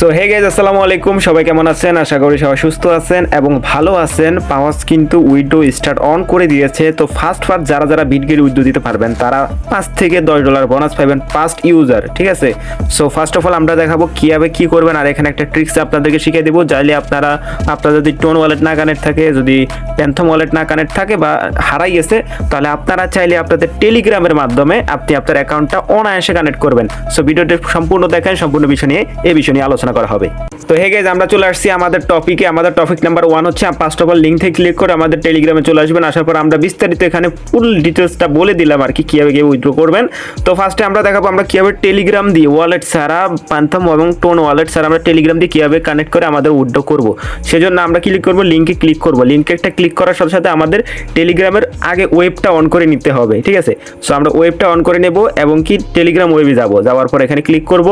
So hey guys আসসালামু আলাইকুম। সবাই কেমন আছেন? আশা করি সবাই সুস্থ আছেন এবং ভালো আছেন। পাওয়াস কিন্তু উইডো স্টার্ট অন করে দিয়েছে। তো ফার্স্ট ফার্স্ট যারা যারা বিটগেট উইডো দিতে পারবেন, তারা পাঁচ থেকে দশ ডলার বোনাস পাবেন ফার্স্ট ইউজার ঠিক আছে? সো ফার্স্ট অফ অল আমরা দেখাবো কীভাবে কী করবেন। আর এখানে একটা ট্রিক্স আপনাদেরকে শিখিয়ে দেবো। চাইলে আপনারা, আপনার যদি টোন ওয়ালেট না কানেক্ট থাকে, যদি প্যান্থম ওয়ালেট না কানেক্ট থাকে বা হারাই গেছে, তাহলে আপনারা চাইলে আপনাদের টেলিগ্রামের মাধ্যমে আপনি আপনার অ্যাকাউন্টটা অনায়াসে কানেক্ট করবেন। সো ভিডিওটি সম্পূর্ণ দেখেন, সম্পূর্ণ বিষয় নিয়ে, এই বিষয় নিয়ে আলোচনা করা হবে। তো হে গেজ আমরা চলে আসছি আমাদের টপিকে আমাদের টপিক নাম্বার ওয়ান হচ্ছে ফার্স্ট অফ অল লিঙ্ক থেকে ক্লিক করে আমাদের টেলিগ্রামে চলে আসবেন। আসার পর আমরা বিস্তারিত এখানে ফুল ডিটেলসটা বলে দিলাম আর কি, কীভাবে কীভাবে উইথড্র করবেন। তো ফার্স্টে আমরা দেখাবো আমরা কীভাবে টেলিগ্রাম দিয়ে ওয়ালেট ছাড়া প্যান্থম এবং টোন ওয়ালেট ছাড়া আমরা টেলিগ্রাম দিয়ে কীভাবে কানেক্ট করে আমাদের উইথড্র করব। সেজন্য আমরা ক্লিক করব লিঙ্কে ক্লিক করব। লিঙ্কে একটা ক্লিক করার সাথে সাথে আমাদের টেলিগ্রামের আগে ওয়েবটা অন করে নিতে হবে, ঠিক আছে? সো আমরা ওয়েবটা অন করে নেব এবং কি টেলিগ্রাম ওয়েবে যাব। যাওয়ার পর এখানে ক্লিক করব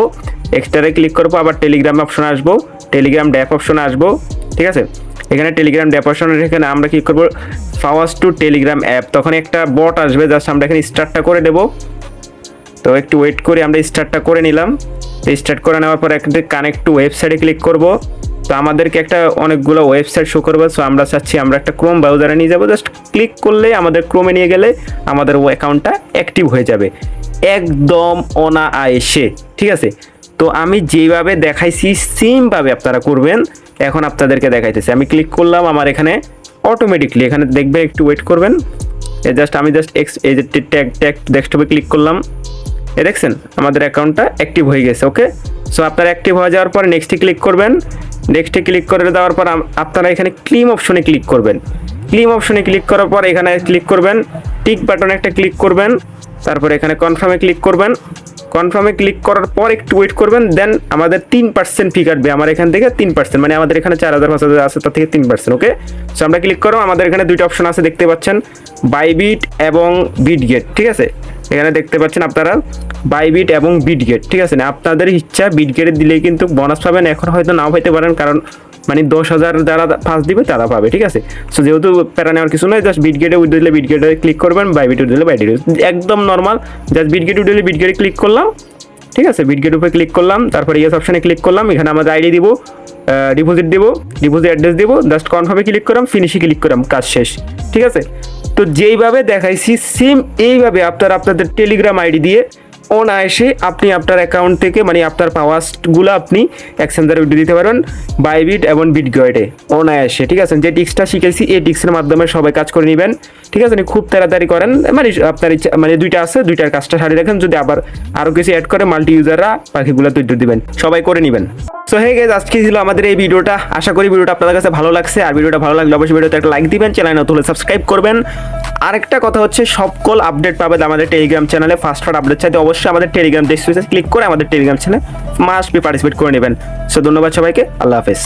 এক্সট্রারে ক্লিক করব, আবার টেলিগ্রাম অপশন আসব টেলিগ্রাম ড্যাপ অপশনে আসব, ঠিক আছে? এখানে টেলিগ্রাম ড্যাপ অপশনের এখানে আমরা কি করব? ফাওয়াস টু টেলিগ্রাম অ্যাপ তখন একটা বট আসবে জাস্ট আমরা এখানে স্টার্টটা করে দেবো। তো একটু ওয়েট করে আমরা স্টার্টটা করে নিলাম। তো স্টার্ট করে নেওয়ার পর একটা কানেক্ট টু ওয়েবসাইটে ক্লিক করব। তো আমাদেরকে একটা অনেকগুলো ওয়েবসাইট শো করবে সো আমরা চাচ্ছি আমরা একটা ক্রোম ব্রাউজারে নিয়ে যাব। জাস্ট ক্লিক করলে আমাদের ক্রোমে নিয়ে গেলে আমাদের ও অ্যাকাউন্টটা অ্যাক্টিভ হয়ে যাবে। একদম অনায়াসে ঠিক আছে? তো আমি যেভাবে দেখাইছি সেমভাবে আপনারা করবেন। এখন আপনাদেরকে দেখাইতেছি। আমি ক্লিক করলাম আমার এখানে অটোমেটিকলি এখানে দেখবে একটু ওয়েট করবেন। এ জাস্ট আমি জাস্ট এক্স এই যে ট্যাগ ট্যাগ ডেস্কটপে ক্লিক করলাম। এ দেখছেন? আমাদের অ্যাকাউন্টটা অ্যাক্টিভ হয়ে গেছে ওকে সো আপনারা অ্যাক্টিভ হয়ে যাওয়ার পর নেক্সটে ক্লিক করবেন। নেক্সটে ক্লিক করে দেওয়ার পর আপনারা এখানে ক্লিম অপশনে ক্লিক করবেন। ক্লিম অপশনে ক্লিক করার পর এখানে ক্লিক করবেন। টিক বাটনে একটা ক্লিক করবেন। তারপর এখানে কনফার্মে ক্লিক করবেন। কনফার্মে ক্লিক করার পর একটু ওয়েট করবেন দেন আমাদের তিন পার্সেন্ট ফি কাটবে আমার এখান থেকে তিন পার্সেন্ট মানে আমাদের এখানে চার হাজার, পাঁচ হাজার আছে, তার থেকে তিন পার্সেন্ট ওকে সো আমরা ক্লিক করো আমাদের এখানে দুইটা অপশন আছে, দেখতে পাচ্ছেন বাইবিট এবং বিট গেট ঠিক আছে? এখানে দেখতে পাচ্ছেন আপনারা বাইবিট এবং বিট গেট ঠিক আছে? না আপনাদের ইচ্ছা বিটগেটে দিলেই কিন্তু বোনাস পাবেন, এখন হয়তো নাও পাইতে পারেন, কারণ মানে দশ হাজার যারা ফার্স্ট দিবে, তারা পাবে, ঠিক আছে? সো যেহেতু প্যারা নেওয়ার কিছু নয় জাস্ট বিটগেটে উইড দিলে বিটগেটে ক্লিক করবেন বাইবিট উইড দিলে বাইবিট একদম নর্মাল জাস্ট বিটগেট উইড দিলে বিটগেটে ক্লিক করলাম, ঠিক আছে? বিটগেট উপরে ক্লিক করলাম, তারপরে ইয়েস অপশনে ক্লিক করলাম, এখানে আমাদের আইডি দিব ডিপোজিট দিব ডিপোজিট অ্যাড্রেস দিব জাস্ট কনফার্মে ক্লিক করলাম ফিনিশে ক্লিক করলাম, কাজ শেষ, ঠিক আছে? তো যেইভাবে দেখাইছি সেম এইভাবে আপনারা আপনাদের টেলিগ্রাম আইডি দিয়ে অনায়াসে আপনি আপনার অ্যাকাউন্ট থেকে মানে আপনার পাওয়ারগুলো আপনি এক্সচেঞ্জারে উঠে দিতে পারবেন বাইবিট এবং বিটগয়েডে অনায়াসে ঠিক আছে? যে টিক্সটা শিখেছি, এই টিক্সের মাধ্যমে সবাই কাজ করে নেবেন, ঠিক আছে? খুব তাড়াতাড়ি করেন মানে আপনার ইচ্ছা মানে দুইটা আছে, দুইটার কাজটা সারিয়ে রাখেন, যদি আবার আরও কিছু অ্যাড করে মাল্টি ইউজাররা পাখিগুলো তৈরি দিবেন, সবাই করে নেবেন। সো হে গেজ আজকে ছিল আমাদের এই ভিডিওটা, আশা করি ভিডিওটা আপনাদের কাছে ভালো লাগছে, আর ভিডিওটা ভালো লাগলে অবশ্যই ভিডিওতে একটা লাইক দিবেন চ্যানেল নতুন হলে সাবস্ক্রাইব করবেন। আরেকটা কথা হচ্ছে সকল আপডেট পাবেন আমাদের টেলিগ্রাম চ্যানেলে ফার্স্ট ফার্স্ট আপডেট চাইতে অবশ্যই আমাদের টেলিগ্রাম ডেস্ক্রিপশনে ক্লিক করে আমাদের টেলিগ্রাম চ্যানেলে মাস্ট বি পার্টিসিপেট করে নেবেন। সো ধন্যবাদ সবাইকে, আল্লাহ হাফেজ।